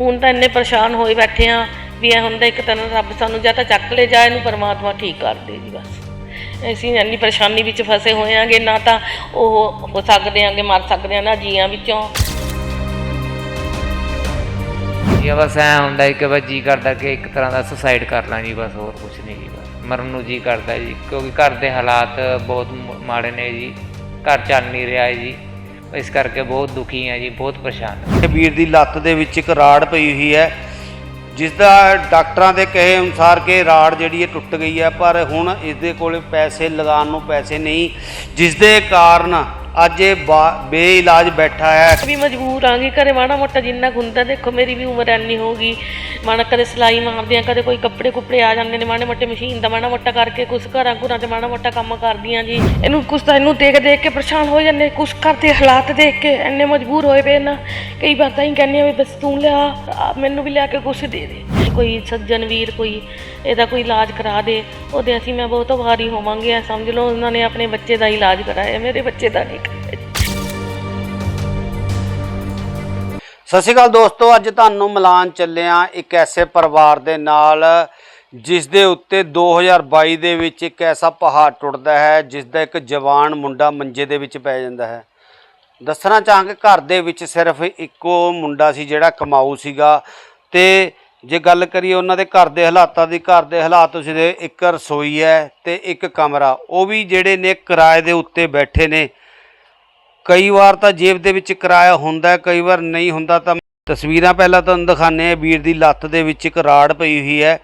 ਹੁਣ ਤਾਂ ਇੰਨੇ ਪਰੇਸ਼ਾਨ ਹੋਏ ਬੈਠੇ ਆ ਵੀ ਇਹ ਹੁੰਦਾ ਇੱਕ ਤਰ੍ਹਾਂ ਰੱਬ ਸਾਨੂੰ ਜਾਂ ਤਾਂ ਚੱਕ ਲੈ ਜਾ ਇਹਨੂੰ ਪਰਮਾਤਮਾ ਠੀਕ ਕਰ ਦੇ ਜੀ ਬਸ। ਅਸੀਂ ਇੰਨੀ ਪਰੇਸ਼ਾਨੀ ਵਿੱਚ ਫਸੇ ਹੋਏ ਆਂਗੇ, ਨਾ ਤਾਂ ਉਹ ਹੋ ਸਕਦੇ ਆਂਗੇ, ਮਰ ਸਕਦੇ ਆ, ਨਾ ਜੀਆਂ ਵਿੱਚੋਂ। ਜੀ, ਬਸ ਐ ਹੁੰਦਾ ਹੈ ਕਿ ਬਸ ਜੀ ਕਰਦਾ ਕਿ ਇੱਕ ਤਰ੍ਹਾਂ ਦਾ ਸੁਸਾਈਡ ਕਰ ਲਾਂ ਜੀ, ਬਸ ਹੋਰ ਕੁਝ ਨਹੀਂ ਜੀ, ਬਸ। ਮਰਨ ਨੂੰ ਜੀ ਕਰਦਾ ਜੀ, ਕਿਉਂਕਿ ਘਰ ਦੇ ਹਾਲਾਤ ਬਹੁਤ ਮਾੜੇ ਨੇ ਜੀ। ਘਰ ਚੱਲ ਨਹੀਂ ਰਿਹਾ ਹੈ ਜੀ। ਇਸ ਕਰਕੇ ਬਹੁਤ ਦੁਖੀ ਹਾਂ ਜੀ, ਬਹੁਤ ਪਰੇਸ਼ਾਨ ਹਾਂ। ਵੀਰ ਦੀ ਲੱਤ ਦੇ ਵਿੱਚ ਇੱਕ ਰਾੜ ਪਈ ਹੋਈ ਹੈ, ਜਿਸ ਦਾ ਡਾਕਟਰਾਂ ਦੇ ਕਹੇ ਅਨੁਸਾਰ ਕਿ ਰਾੜ ਜਿਹੜੀ ਹੈ ਟੁੱਟ ਗਈ ਹੈ, ਪਰ ਹੁਣ ਇਸ ਦੇ ਕੋਲੇ ਪੈਸੇ ਲਗਾਉਣ ਨੂੰ ਪੈਸੇ ਨਹੀਂ, ਜਿਸ ਦੇ ਕਾਰਨ ਅੱਜ ਇਹ ਬਾ- ਬੇਇਲਾਜ ਬੈਠਾ ਹੈ। ਵੀ ਮਜਬੂਰ ਆ ਗਈ ਘਰੇ ਮਾੜਾ ਮੋਟਾ ਜਿੰਨਾ ਕੁ ਹੁੰਦਾ, ਦੇਖੋ ਮੇਰੀ ਵੀ ਉਮਰ ਇੰਨੀ ਹੋ ਗਈ। ਮਾੜਾ ਕਦੇ ਸਿਲਾਈ ਮਾਰਦੇ ਆ ਕਦੇ ਕੋਈ ਕੱਪੜੇ ਕੁੱਪੜੇ ਆ ਜਾਂਦੇ ਨੇ, ਮਾੜੇ ਮੋਟੇ ਮਸ਼ੀਨ ਦਾ ਮਾੜਾ ਮੋਟਾ ਕਰਕੇ ਕੁਛ ਘਰਾਂ ਘੁਰਾਂ 'ਚ ਮਾੜਾ ਮੋਟਾ ਕੰਮ ਕਰਦੀਆਂ ਜੀ। ਇਹਨੂੰ ਕੁਛ ਤਾਂ ਇਹਨੂੰ ਦੇਖ ਦੇਖ ਕੇ ਪਰੇਸ਼ਾਨ ਹੋ ਜਾਂਦੇ, ਕੁਛ ਘਰ ਦੇ ਹਾਲਾਤ ਦੇਖ ਕੇ ਇੰਨੇ ਮਜਬੂਰ ਹੋਏ ਪਏ ਨਾ। ਕਈ ਵਾਰ ਤਾਂ ਹੀ ਕਹਿੰਦੇ ਆ ਵੀ ਬਸ ਤੂੰ ਲਿਆ, ਆ ਮੈਨੂੰ ਵੀ ਲਿਆ ਕੇ ਕੁਛ ਦੇ ਦੇ। ਕੋਈ ਸੱਜਣ ਵੀਰ ਕੋਈ ਇਹਦਾ ਕੋਈ ਇਲਾਜ ਕਰਾ ਦੇ, ਉਹਦੇ ਅਸੀਂ ਮੈਂ ਬਹੁਤ ਭਾਰੀ ਹੋਵਾਂਗੇ ਆ ਸਮਝ ਲਓ, ਉਹਨਾਂ ਨੇ ਆਪਣੇ ਬੱਚੇ ਦਾ ਇਲਾਜ ਕਰਾਇਆ, ਮੇਰੇ ਬੱਚੇ ਦਾ ਨਹੀਂ ਸਤਿ ਸ਼੍ਰੀ ਅਕਾਲ ਦੋਸਤੋ, ਅੱਜ ਤੁਹਾਨੂੰ ਮਿਲਾਨ ਚੱਲਿਆ ਇੱਕ ਐਸੇ ਪਰਿਵਾਰ ਦੇ ਨਾਲ ਜਿਸ ਦੇ ਉੱਤੇ 2022 ਦੇ ਵਿੱਚ ਇੱਕ ਐਸਾ ਪਹਾੜ ਟੁੱਟਦਾ ਹੈ ਜਿਸ ਦਾ ਇੱਕ ਜਵਾਨ ਮੁੰਡਾ ਮੰਜੇ ਦੇ ਵਿੱਚ ਪੈ ਜਾਂਦਾ ਹੈ। ਦੱਸਣਾ ਚਾਹਾਂਗੇ ਘਰ ਦੇ ਵਿੱਚ ਸਿਰਫ ਇੱਕੋ ਮੁੰਡਾ ਸੀ ਜਿਹੜਾ ਕਮਾਊ ਸੀਗਾ ਤੇ ਜੇ ਗੱਲ ਕਰੀਏ ਉਹਨਾਂ ਦੇ ਘਰ ਦੇ ਹਾਲਾਤਾਂ ਦੀ, ਘਰ ਦੇ ਹਾਲਾਤ ਤੁਸੀਂ ਦੇ ਇੱਕ ਰਸੋਈ ਹੈ ਤੇ ਇੱਕ ਕਮਰਾ, ਉਹ ਵੀ ਜਿਹੜੇ ਨੇ ਕਿਰਾਏ ਦੇ ਉੱਤੇ ਬੈਠੇ ਨੇ। ਕਈ ਵਾਰ ਤਾਂ ਜੇਬ ਦੇ ਵਿੱਚ ਕਿਰਾਇਆ ਹੁੰਦਾ ਕਈ ਵਾਰ ਨਹੀਂ ਹੁੰਦਾ ਤਾਂ ਤਸਵੀਰਾਂ ਪਹਿਲਾਂ ਤੁਹਾਨੂੰ ਦਿਖਾਣੇ ਆ ਵੀਰ ਦੀ ਲੱਤ ਦੇ ਵਿੱਚ ਇੱਕ ਰਾੜ ਪਈ ਹੋਈ ਹੈ,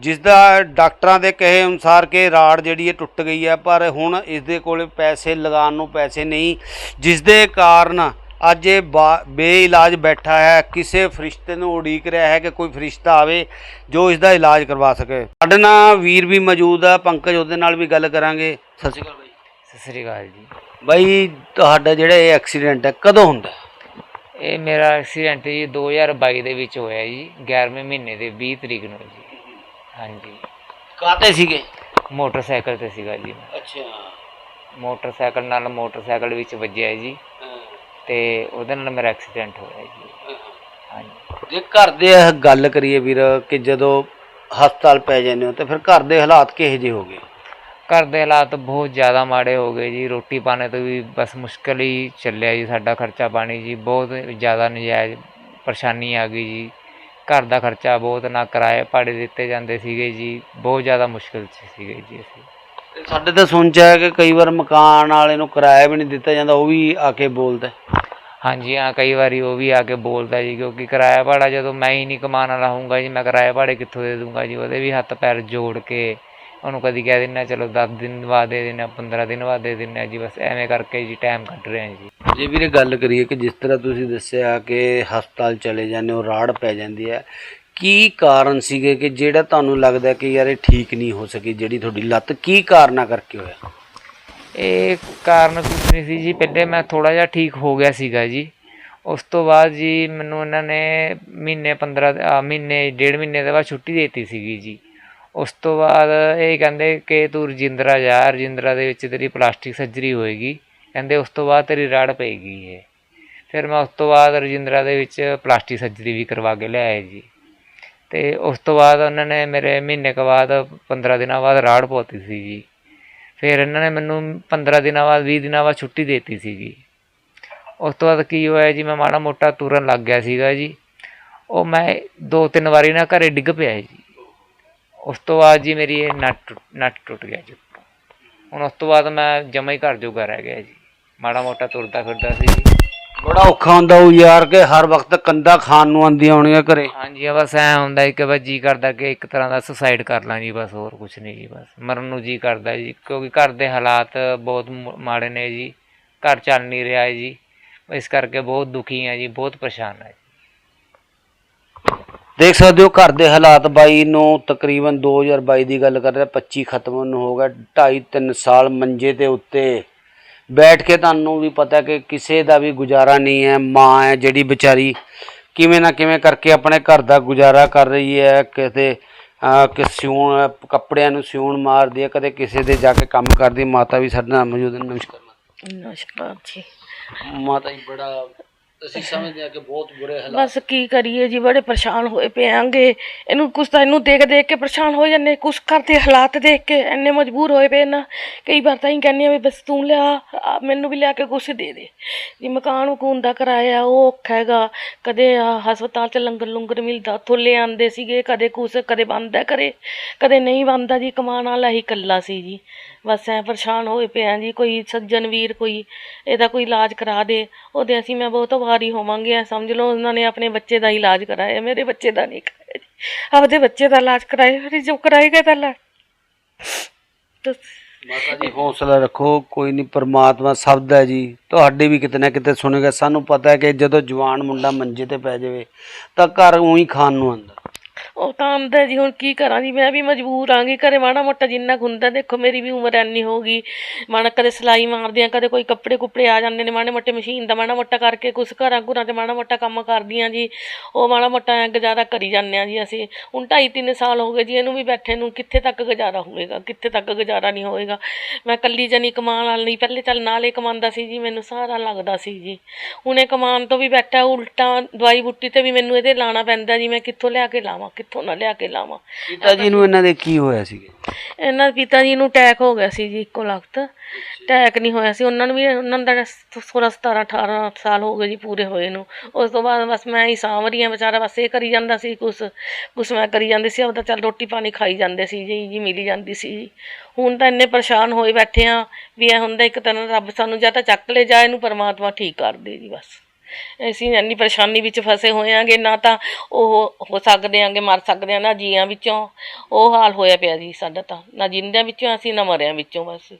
ਜਿਸ ਦਾ ਡਾਕਟਰਾਂ ਦੇ ਕਹੇ ਅਨੁਸਾਰ ਕਿ ਰਾੜ ਜਿਹੜੀ ਹੈ ਟੁੱਟ ਗਈ ਹੈ, ਪਰ ਹੁਣ ਇਸ ਦੇ ਕੋਲੇ ਪੈਸੇ ਲਗਾਉਣ ਨੂੰ ਪੈਸੇ ਨਹੀਂ, ਜਿਸ ਦੇ ਕਾਰਨ ਅੱਜ ਇਹ ਬੇਇਲਾਜ ਬੈਠਾ ਹੈ ਕਿਸੇ ਫਰਿਸ਼ਤੇ ਨੂੰ ਉਡੀਕ ਰਿਹਾ ਹੈ ਕਿ ਕੋਈ ਫਰਿਸ਼ਤਾ ਆਵੇ ਜੋ ਇਸ ਦਾ ਇਲਾਜ ਕਰਵਾ ਸਕੇ। ਸਾਡੇ ਨਾਲ ਵੀਰ ਵੀ ਮੌਜੂਦ ਹੈ ਪੰਕਜ ਉਹਦੇ ਨਾਲ ਵੀ ਗੱਲ ਕਰਾਂਗੇ। ਸਤਿ ਸ਼੍ਰੀ ਅਕਾਲ ਬਾਈ। ਸਤਿ ਸ੍ਰੀ ਅਕਾਲ ਜੀ। ਬਾਈ ਤੁਹਾਡਾ ਜਿਹੜਾ ਇਹ ਐਕਸੀਡੈਂਟ ਹੈ ਕਦੋਂ ਹੁੰਦਾ? ਇਹ ਮੇਰਾ ਐਕਸੀਡੈਂਟ ਜੀ 2022 ਦੇ ਵਿੱਚ ਹੋਇਆ ਜੀ 11ਵੇਂ ਮਹੀਨੇ ਦੇ 20 ਤਰੀਕ ਨੂੰ ਜੀ। ਹਾਂਜੀ। ਕਾਹਤੇ ਸੀਗੇ? ਮੋਟਰਸਾਈਕਲ ਤੇ ਸੀਗਾ ਜੀ। ਅੱਛਾ। ਮੋਟਰਸਾਈਕਲ ਨਾਲ ਮੋਟਰਸਾਈਕਲ ਵਿੱਚ ਵੱਜਿਆ ਜੀ। ਤੇ ਉਹਦੇ ਨਾਲ ਮੇਰਾ ਐਕਸੀਡੈਂਟ ਹੋਇਆ ਜੀ। ਹਾਂਜੀ। ਜੇ ਘਰ ਦੇ ਇਹ ਗੱਲ ਕਰੀਏ ਵੀਰ ਕਿ ਜਦੋਂ ਹਸਪਤਾਲ ਪੈ ਜਾਂਦੇ ਹੋ ਤੇ ਫਿਰ ਘਰ ਦੇ ਹਾਲਾਤ ਕਿਹੋ ਜਿਹੇ ਹੋ ਗਏ? ਘਰ ਦੇ ਹਾਲਾਤ ਬਹੁਤ ਜ਼ਿਆਦਾ ਮਾੜੇ ਹੋ ਗਏ ਜੀ। ਰੋਟੀ ਪਾਣੇ ਤੋਂ ਵੀ ਬਸ ਮੁਸ਼ਕਲ ਹੀ ਚੱਲਿਆ ਜੀ ਸਾਡਾ ਖਰਚਾ ਪਾਣੀ ਜੀ। ਬਹੁਤ ਜ਼ਿਆਦਾ ਨਜਾਇਜ਼ ਪਰੇਸ਼ਾਨੀ ਆ ਗਈ ਜੀ। ਘਰ ਦਾ ਖਰਚਾ ਬਹੁਤ ਨਾ ਕਿਰਾਏ ਭਾੜੇ ਦਿੱਤੇ ਜਾਂਦੇ ਸੀਗੇ ਜੀ। ਬਹੁਤ ਜ਼ਿਆਦਾ ਮੁਸ਼ਕਲ 'ਚ ਸੀਗੇ ਜੀ ਅਸੀਂ। ਸਾਡੇ ਤਾਂ ਸੁਣ ਚ ਹੈ ਕਿ ਕਈ ਵਾਰ ਮਕਾਨ ਵਾਲੇ ਨੂੰ ਕਿਰਾਇਆ ਵੀ ਨਹੀਂ ਦਿੱਤਾ ਜਾਂਦਾ ਉਹ ਵੀ ਆ ਕੇ ਬੋਲਦਾ। ਹਾਂਜੀ, ਹਾਂ, ਕਈ ਵਾਰੀ ਉਹ ਵੀ ਆ ਕੇ ਬੋਲਦਾ ਜੀ, ਕਿਉਂਕਿ ਕਿਰਾਇਆ ਭਾੜਾ ਜਦੋਂ ਮੈਂ ਹੀ ਨਹੀਂ ਕਮਾਉਣ ਵਾਲਾ ਹੋਊਂਗਾ ਜੀ, ਮੈਂ ਕਿਰਾਇਆ ਭਾੜੇ ਕਿੱਥੋਂ ਦੇ ਦੂੰਗਾ ਜੀ, ਉਹਦੇ ਵੀ ਹੱਥ ਪੈਰ ਜੋੜ ਕੇ ਉਹਨੂੰ ਕਦੀ ਕਹਿ ਦਿੰਦਾ, ਚਲੋ 10 ਦਿਨ ਬਾਅਦ ਦੇ ਦਿੰਦਾ 15 ਦਿਨ ਬਾਅਦ ਦੇ ਦਿੰਦਾ ਜੀ, ਬਸ ਐਵੇਂ ਕਰਕੇ ਜੀ ਟਾਈਮ ਕੱਢ ਰਹੇ ਹਾਂ ਜੀ। ਜੇ ਵੀਰੇ ਗੱਲ ਕਰੀਏ ਕਿ ਜਿਸ ਤਰ੍ਹਾਂ ਤੁਸੀਂ ਦੱਸਿਆ ਕਿ ਹਸਪਤਾਲ ਚਲੇ ਜਾਂਦੇ ਹੋ, ਰਾੜ ਪੈ ਜਾਂਦੀ ਹੈ, ਕੀ ਕਾਰਨ ਸੀਗੇ ਕਿ ਜਿਹੜਾ ਤੁਹਾਨੂੰ ਲੱਗਦਾ ਕਿ ਯਾਰ ਇਹ ਠੀਕ ਨਹੀਂ ਹੋ ਸਕੀ, ਜਿਹੜੀ ਤੁਹਾਡੀ ਲੱਤ, ਕੀ ਕਾਰਨਾਂ ਕਰਕੇ ਹੋਇਆ? ਇਹ ਕਾਰਨ ਕੁਛ ਨਹੀਂ ਸੀ ਜੀ, ਪਹਿਲੇ ਮੈਂ ਥੋੜਾ ਜਿਹਾ ਠੀਕ ਹੋ ਗਿਆ ਸੀਗਾ ਜੀ। ਉਸ ਤੋਂ ਬਾਅਦ ਜੀ ਮੈਨੂੰ ਇਹਨਾਂ ਨੇ ਮਹੀਨੇ 15 ਮਹੀਨੇ, ਡੇਢ ਮਹੀਨੇ ਦੇ ਬਾਅਦ ਛੁੱਟੀ ਦੇ ਦਿੱਤੀ ਸੀਗੀ ਜੀ। ਉਸ ਤੋਂ ਬਾਅਦ ਇਹ ਕਹਿੰਦੇ ਕਿ ਤੂੰ ਰਜਿੰਦਰਾ ਜਾ, ਰਜਿੰਦਰਾ ਦੇ ਵਿੱਚ ਤੇਰੀ ਪਲਾਸਟਿਕ ਸਰਜਰੀ ਹੋਏਗੀ। ਕਹਿੰਦੇ ਉਸ ਤੋਂ ਬਾਅਦ ਤੇਰੀ ਰਾੜ ਪਏਗੀ ਇਹ। ਫਿਰ ਮੈਂ ਉਸ ਤੋਂ ਬਾਅਦ ਰਜਿੰਦਰਾ ਦੇ ਵਿੱਚ ਪਲਾਸਟਿਕ ਸਰਜਰੀ ਵੀ ਕਰਵਾ ਕੇ ਲਿਆਇਆ ਜੀ। ਤੇ ਉਸ ਤੋਂ ਬਾਅਦ ਉਹਨਾਂ ਨੇ ਮੇਰੇ ਮਹੀਨੇ ਕੁ ਬਾਅਦ 15 ਦਿਨਾਂ ਬਾਅਦ ਰਾੜ ਪੋਤੀ ਸੀ ਜੀ। ਫਿਰ ਇਹਨਾਂ ਨੇ ਮੈਨੂੰ 15 ਦਿਨਾਂ ਬਾਅਦ 20 ਦਿਨਾਂ ਬਾਅਦ ਛੁੱਟੀ ਦੇਤੀ ਸੀਗੀ। ਉਸ ਤੋਂ ਬਾਅਦ ਕੀ ਹੋਇਆ ਜੀ, ਮੈਂ ਮਾੜਾ ਮੋਟਾ ਤੁਰਨ ਲੱਗ ਗਿਆ ਸੀਗਾ ਜੀ। ਉਹ ਮੈਂ ਦੋ ਤਿੰਨ ਵਾਰੀ ਨਾ ਘਰੇ ਡਿੱਗ ਪਿਆ ਜੀ। ਉਸ ਤੋਂ ਬਾਅਦ ਜੀ ਮੇਰੀ ਇਹ ਨੱਟ ਟੁੱਟ- ਨੱਟ ਟੁੱਟ ਗਿਆ ਜੀ ਹੁਣ ਉਸ ਤੋਂ ਬਾਅਦ ਮੈਂ ਜਮਾ ਹੀ ਘਰ ਜੋਗਾ ਰਹਿ ਗਿਆ ਜੀ। ਮਾੜਾ ਮੋਟਾ ਤੁਰਦਾ ਫਿਰਦਾ ਸੀ ਜੀ। ਬੜਾ ਔਖਾ ਹੁੰਦਾ ਉਹ ਯਾਰ ਕਿ ਹਰ ਵਕਤ ਕੰਦਾ ਖਾਣ ਨੂੰ ਆਉਂਦੀਆਂ ਹੋਣੀਆਂ ਘਰੇ। ਹਾਂਜੀ ਬਸ ਐ ਹੁੰਦਾ ਹੈ ਕਿ ਬਸ ਜੀ ਕਰਦਾ ਕਿ ਇੱਕ ਤਰ੍ਹਾਂ ਦਾ ਸੁਸਾਈਡ ਕਰ ਲਾਂ ਜੀ ਬਸ ਹੋਰ ਕੁਝ ਨਹੀਂ ਜੀ ਬਸ। ਮਰਨ ਨੂੰ ਜੀ ਕਰਦਾ ਜੀ ਕਿਉਂਕਿ ਘਰ ਦੇ ਹਾਲਾਤ ਬਹੁਤ ਮ- ਮਾੜੇ ਨੇ ਜੀ ਘਰ ਚੱਲ ਨਹੀਂ ਰਿਹਾ ਜੀ। ਇਸ ਕਰਕੇ ਬਹੁਤ ਦੁਖੀ ਹਾਂ ਜੀ ਬਹੁਤ ਪਰੇਸ਼ਾਨ ਹਾਂ ਜੀ। ਦੇਖ ਸਕਦੇ ਹੋ ਘਰ ਦੇ ਹਾਲਾਤ ਬਾਈ ਨੂੰ ਤਕਰੀਬਨ 2022 ਦੀ ਗੱਲ ਕਰ ਰਿਹਾ 25 ਖਤਮ ਨੂੰ ਹੋ ਗਿਆ 2.5 3 ਸਾਲ ਮੰਜੇ ਦੇ ਉੱਤੇ। ਬੈਠ ਕੇ ਤੁਹਾਨੂੰ ਵੀ ਪਤਾ ਕਿ ਕਿਸੇ ਦਾ ਵੀ ਗੁਜ਼ਾਰਾ ਨਹੀਂ ਹੈ ਮਾਂ ਹੈ ਜਿਹੜੀ ਵਿਚਾਰੀ ਕਿਵੇਂ ਨਾ ਕਿਵੇਂ ਕਰਕੇ ਆਪਣੇ ਘਰ ਦਾ ਗੁਜ਼ਾਰਾ ਕਰ ਰਹੀ ਹੈ ਕਿਤੇ ਕਿ ਸਿਉਣ ਕੱਪੜਿਆਂ ਨੂੰ ਸਿਉਣ ਮਾਰਦੀ ਹੈ ਕਦੇ ਕਿਸੇ ਦੇ ਜਾ ਕੇ ਕੰਮ ਕਰਦੀ ਮਾਤਾ ਵੀ ਸਾਡੇ ਨਾਲ ਮੌਜੂਦ ਨੇ ਨਮਸਕਾਰ ਨਮਸਕਾਰ ਜੀ। ਮਾਤਾ ਜੀ ਬੜਾ ਅਸੀਂ ਸਮਝਦੇ ਹਾਂ ਕਿ ਬਹੁਤ ਬੁਰੇ ਹਾਲਾਤ ਬਸ ਕੀ ਕਰੀਏ ਜੀ ਬੜੇ ਪਰੇਸ਼ਾਨ ਹੋਏ ਪਏ ਇਹਨੂੰ ਕੁਛ ਤਾਂ ਇਹਨੂੰ ਦੇਖ ਦੇਖ ਕੇ ਪਰੇਸ਼ਾਨ ਹੋ ਜਾਂਦੇ ਕੁਛ ਕਰਦੇ ਹਾਲਾਤ ਦੇਖ ਕੇ ਇੰਨੇ ਮਜਬੂਰ ਹੋਏ ਪਏ ਨਾ। ਕਈ ਵਾਰ ਤਾਂ ਹੀ ਕਹਿੰਦੇ ਆ ਵੀ ਬਸ ਤੂੰ ਲਿਆ ਆ, ਮੈਨੂੰ ਵੀ ਲਿਆ ਕੇ ਕੁਛ ਦੇ ਦੇ। ਜੀ ਮਕਾਨ ਮਕੂਨ ਦਾ ਕਿਰਾਇਆ ਉਹ ਔਖਾ ਹੈਗਾ। ਕਦੇ ਆ ਹਸਪਤਾਲ ਚ ਲੰਗਰ ਲੁੰਗਰ ਮਿਲਦਾ ਉੱਥੋਂ ਲੈ ਸੀਗੇ ਕਦੇ ਕੁਛ ਕਦੇ ਬੰਦਾ ਕਰੇ ਕਦੇ ਨਹੀਂ ਬੰਦਾ ਜੀ ਕਮਾਉਣ ਵਾਲਾ ਹੀ ਇਕੱਲਾ ਸੀ ਜੀ। ਬਸ ਐ ਪਰੇਸ਼ਾਨ ਹੋਏ ਪਏ ਆ ਜੀ, ਕੋਈ ਸੱਜਣ ਵੀਰ ਕੋਈ, ਇਹਦਾ ਕੋਈ ਇਲਾਜ ਕਰਾ ਦੇ, ਉਹਦੇ ਅਸੀਂ ਮੈਂ ਬਹੁਤ ਵਾਰੀ ਹੋਵਾਂਗੇ, ਐਂ ਸਮਝ ਲਓ ਉਹਨਾਂ ਨੇ ਆਪਣੇ ਬੱਚੇ ਦਾ ਇਲਾਜ ਕਰਾਇਆ, ਮੇਰੇ ਬੱਚੇ ਦਾ ਨਹੀਂ ਕਰਾਇਆ ਜੀ। ਆਪਦੇ ਬੱਚੇ ਦਾ ਇਲਾਜ ਕਰਾਇਆ ਫਿਰ ਜੋ ਕਰਾਏਗਾ ਤਾਂ ਇਲਾਜ। ਮਾਤਾ ਜੀ, ਹੌਸਲਾ ਰੱਖੋ, ਕੋਈ ਨਹੀਂ, ਪਰਮਾਤਮਾ ਸ਼ਬਦ ਹੈ ਜੀ। ਤੁਹਾਡੇ ਵੀ ਕਿਤੇ ਨਾ ਕਿਤੇ ਸੁਣੇਗਾ, ਸਾਨੂੰ ਪਤਾ ਹੈ ਕਿ ਜਦੋਂ ਜਵਾਨ ਮੁੰਡਾ ਮੰਜੇ ਤੇ ਪੈ ਜਾਵੇ, ਤਾਂ ਘਰ ਉਹੀ ਖਾਣ ਨੂੰ ਆਉਂਦਾ। ਉਹ ਤਾਂ ਆਂਦਾ ਜੀ, ਹੁਣ ਕੀ ਕਰਾਂ ਜੀ? ਮੈਂ ਵੀ ਮਜਬੂਰ ਆਂਗੀ ਘਰੇ ਮਾੜਾ ਮੋਟਾ ਜਿੰਨਾ ਕੁ ਹੁੰਦਾ, ਦੇਖੋ, ਮੇਰੀ ਵੀ ਉਮਰ ਐਨੀ ਹੋ ਗਈ। ਮਾੜਾ ਕਦੇ ਸਿਲਾਈ ਮਾਰਦੇ ਆ ਕਦੇ ਕੋਈ ਕੱਪੜੇ ਕੁੱਪੜੇ ਆ ਜਾਂਦੇ ਨੇ। ਮਾੜੇ ਮੋਟੇ ਮਸ਼ੀਨ ਦਾ ਮਾੜਾ ਮੋਟਾ ਕਰਕੇ ਕੁਛ ਘਰਾਂ ਘੁਰਾਂ 'ਚ ਮਾੜਾ ਮੋਟਾ ਕੰਮ ਕਰਦੀਆਂ ਜੀ। ਉਹ ਮਾੜਾ ਮੋਟਾ ਐਂ ਗੁਜ਼ਾਰਾ ਕਰੀ ਜਾਂਦੇ ਆ ਜੀ ਅਸੀਂ। ਹੁਣ ਢਾਈ ਤਿੰਨ ਸਾਲ ਹੋ ਗਏ ਜੀ, ਇਹਨੂੰ ਵੀ ਬੈਠੇ ਨੂੰ। ਕਿੱਥੇ ਤੱਕ ਗੁਜ਼ਾਰਾ ਹੋਵੇਗਾ ਕਿੱਥੇ ਤੱਕ ਗੁਜ਼ਾਰਾ ਨਹੀਂ ਹੋਵੇਗਾ ਮੈਂ ਕੱਲੀ ਜਣੀ ਕਮਾਉਣ ਵਾਲੀ ਨਹੀਂ ਪਹਿਲੇ ਚੱਲ ਨਾਲੇ ਕਮਾਉਂਦਾ ਸੀ ਜੀ, ਮੈਨੂੰ ਸਾਰਾ ਲੱਗਦਾ ਸੀ ਜੀ। ਹੁਣ ਇਹ ਕਮਾਉਣ ਤੋਂ ਵੀ ਬੈਠਾ, ਉਲਟਾ ਦਵਾਈ ਬੁੱਟੀ ਤੇ ਵੀ ਮੈਨੂੰ ਇਹਦੇ ਲਾਣਾ ਪੈਂਦਾ ਜੀ। ਮੈਂ ਕਿੱਥੋਂ ਲਿਆ ਕੇ ਲਾਵਾਂ? ਕਿੱਥੋਂ ਨਾ ਲਿਆ ਕੇ ਲਾਵਾਂ। ਪਿਤਾ ਜੀ ਨੂੰ ਇਹਨਾਂ ਦੇ ਕੀ ਹੋਇਆ ਸੀਗੇ? ਇਹਨਾਂ ਦੇ ਪਿਤਾ ਜੀ ਨੂੰ ਅਟੈਕ ਹੋ ਗਿਆ ਸੀ ਜੀ ਇੱਕੋ ਲਖਤ। ਅਟੈਕ ਨਹੀਂ ਹੋਇਆ ਸੀ। ਉਹਨਾਂ ਨੂੰ ਵੀ ਉਹਨਾਂ ਦਾ 16 17 18 ਸਾਲ ਹੋ ਗਏ ਜੀ ਪੂਰੇ ਹੋਏ ਨੂੰ। ਉਸ ਤੋਂ ਬਾਅਦ ਬਸ ਮੈਂ ਹੀ ਸਾਂਭ ਰਹੀ ਹਾਂ ਵਿਚਾਰਾ ਬਸ ਇਹ ਕਰੀ ਜਾਂਦਾ ਸੀ ਕੁਛ ਕੁਛ ਮੈਂ ਕਰੀ ਜਾਂਦੀ ਸੀ ਆਪਦਾ ਚੱਲ ਰੋਟੀ ਪਾਣੀ ਖਾਈ ਜਾਂਦੇ ਸੀ ਜੀ ਜੀ ਮਿਲੀ ਜਾਂਦੀ ਸੀ। ਜੀ ਹੁਣ ਤਾਂ ਇੰਨੇ ਪਰੇਸ਼ਾਨ ਹੋਏ ਬੈਠੇ ਆ ਵੀ ਇਹ ਹੁੰਦਾ ਇੱਕ ਤਰ੍ਹਾਂ ਰੱਬ ਸਾਨੂੰ ਜਾਂ ਤਾਂ ਚੱਕ ਲੈ ਜਾਂ ਇਹਨੂੰ ਪਰਮਾਤਮਾ ਠੀਕ ਕਰ ਦੇ ਜੀ ਬਸ। ਅਸੀਂ ਇੰਨੀ ਪਰੇਸ਼ਾਨੀ ਵਿੱਚ ਫਸੇ ਹੋਏ ਆਂਗੇ ਨਾ ਤਾਂ ਉਹ ਹੋ ਸਕਦੇ ਆਂਗੇ ਮਰ ਸਕਦੇ ਆ ਨਾ ਜੀਆਂ ਵਿੱਚੋਂ ਉਹ ਹਾਲ ਹੋਇਆ ਪਿਆ ਜੀ ਸਾਡਾ ਤਾਂ। ਨਾ ਜਿੰਦਿਆਂ ਵਿੱਚੋਂ ਅਸੀਂ ਨਾ ਮਰਿਆਂ ਵਿੱਚੋਂ ਬਸ।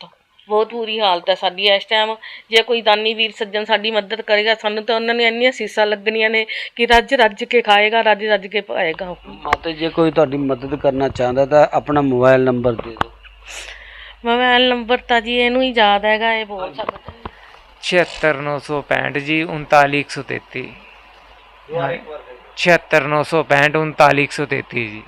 ਤਾਂ ਬਹੁਤ ਬੁਰੀ ਹਾਲਤ ਹੈ ਸਾਡੀ ਇਸ ਟਾਈਮ ਜੇ ਕੋਈ ਦਾਨੀ ਵੀਰ ਸੱਜਣ ਸਾਡੀ ਮਦਦ ਕਰੇਗਾ ਸਾਨੂੰ ਤਾਂ ਉਹਨਾਂ ਨੇ ਇੰਨੀਆਂ ਸੀਸਾਂ ਲੱਗਣੀਆਂ ਨੇ ਕਿ ਰੱਜ ਰੱਜ ਕੇ ਖਾਏਗਾ ਰੱਜ ਰੱਜ ਕੇ ਪਾਏਗਾ ਮਾਤਾ ਜੀ, ਜੇ ਕੋਈ ਤੁਹਾਡੀ ਮਦਦ ਕਰਨਾ ਚਾਹੁੰਦਾ ਤਾਂ ਆਪਣਾ ਮੋਬਾਈਲ ਨੰਬਰ ਦੇ ਦਿਓ। ਮੋਬਾਈਲ ਨੰਬਰ ਤਾਂ ਜੀ ਇਹਨੂੰ ਹੀ ਯਾਦ ਹੈਗਾ ਇਹ ਬੋਲ ਸਕਦਾ। 76965 ਜੀ 39133 76965 39133 ਜੀ।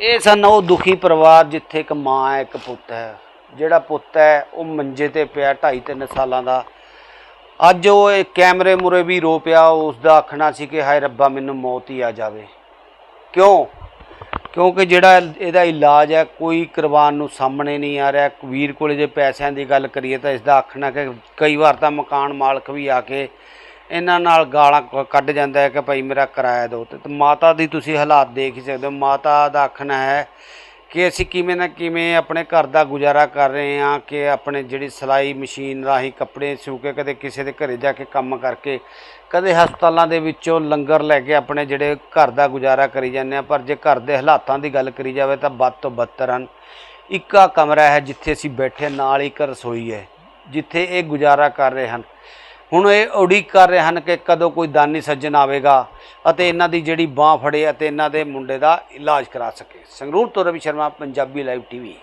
ਇਹ ਸਨ ਉਹ ਦੁਖੀ ਪਰਿਵਾਰ ਜਿੱਥੇ ਇੱਕ ਮਾਂ ਹੈ ਇੱਕ ਪੁੱਤ ਹੈ। ਜਿਹੜਾ ਪੁੱਤ ਹੈ ਉਹ ਮੰਜੇ ਤੇ ਪਿਆ 2.5 3 ਸਾਲਾਂ ਦਾ। ਅੱਜ ਉਹ ਇਹ ਕੈਮਰੇ ਮੁਰੇ ਵੀ ਰੋ ਪਿਆ ਉਸ ਦਾ ਆਖਣਾ ਸੀ ਕਿ ਹਾਏ ਰੱਬਾ ਮੈਨੂੰ ਮੌਤ ਹੀ ਆ ਜਾਵੇ। ਕਿਉਂ? ਕਿਉਂਕਿ ਜਿਹੜਾ ਇਹਦਾ ਇਲਾਜ ਹੈ, ਕੋਈ ਕੁਰਬਾਨ ਨੂੰ ਸਾਹਮਣੇ ਨਹੀਂ ਆ ਰਿਹਾ। ਵੀਰ ਕੋਲੇ ਜੇ ਪੈਸਿਆਂ ਦੀ ਗੱਲ ਕਰੀਏ ਤਾਂ ਇਸ ਦਾ ਆਖਣਾ ਕਿ ਕਈ ਵਾਰ ਤਾਂ ਮਕਾਨ ਮਾਲਕ ਵੀ ਆ ਕੇ ਇਹਨਾਂ ਨਾਲ ਗਾਲਾਂ ਕੱਢ ਜਾਂਦਾ ਹੈ ਕਿ ਭਾਈ ਮੇਰਾ ਕਿਰਾਇਆ ਦਿਓ। ਤੇ ਮਾਤਾ ਦੀ ਤੁਸੀਂ ਹਾਲਾਤ ਦੇਖ ਹੀ ਸਕਦੇ ਹੋ। ਮਾਤਾ ਦਾ ਆਖਣਾ ਹੈ ਕਿ ਅਸੀਂ ਕਿਵੇਂ ਨਾ ਕਿਵੇਂ ਆਪਣੇ ਘਰ ਦਾ ਗੁਜ਼ਾਰਾ ਕਰ ਰਹੇ ਹਾਂ, ਕਿ ਆਪਣੇ ਜਿਹੜੀ ਸਿਲਾਈ ਮਸ਼ੀਨ ਰਾਹੀਂ ਕੱਪੜੇ ਸਿਉ ਕੇ ਕਦੇ ਕਿਸੇ ਦੇ ਘਰੇ ਜਾ ਕੇ ਕੰਮ ਕਰਕੇ ਕਦੇ ਹਸਪਤਾਲਾਂ ਦੇ ਵਿੱਚੋਂ ਲੰਗਰ ਲੈ ਕੇ ਆਪਣੇ ਜਿਹੜੇ ਘਰ ਦਾ ਗੁਜ਼ਾਰਾ ਕਰੀ ਜਾਂਦੇ ਆ ਪਰ ਜੇ ਘਰ ਦੇ ਹਾਲਾਤਾਂ ਦੀ ਗੱਲ ਕਰੀ ਜਾਵੇ ਤਾਂ ਵੱਧ ਤੋਂ ਬੱਤਰ ਹਨ। ਇੱਕਾ ਕਮਰਾ ਹੈ ਜਿੱਥੇ ਅਸੀਂ ਬੈਠੇ ਨਾਲ ਹੀ ਇੱਕ ਰਸੋਈ ਹੈ, ਜਿੱਥੇ ਇਹ ਗੁਜ਼ਾਰਾ ਕਰ ਰਹੇ ਹਨ। ਹੁਣ ਇਹ ਉਡੀਕ ਕਰ ਰਹੇ ਹਨ ਕਿ ਕਦੋਂ ਕੋਈ ਦਾਨੀ ਸੱਜਣ ਆਵੇਗਾ ਅਤੇ ਇਹਨਾਂ ਦੀ ਜਿਹੜੀ ਬਾਹ ਫੜੇ ਅਤੇ ਇਹਨਾਂ ਦੇ ਮੁੰਡੇ ਦਾ ਇਲਾਜ ਕਰਾ ਸਕੇ। ਸੰਗਰੂਰ ਤੋਂ ਰਵੀ ਸ਼ਰਮਾ, ਪੰਜਾਬੀ ਲਾਈਵ ਟੀਵੀ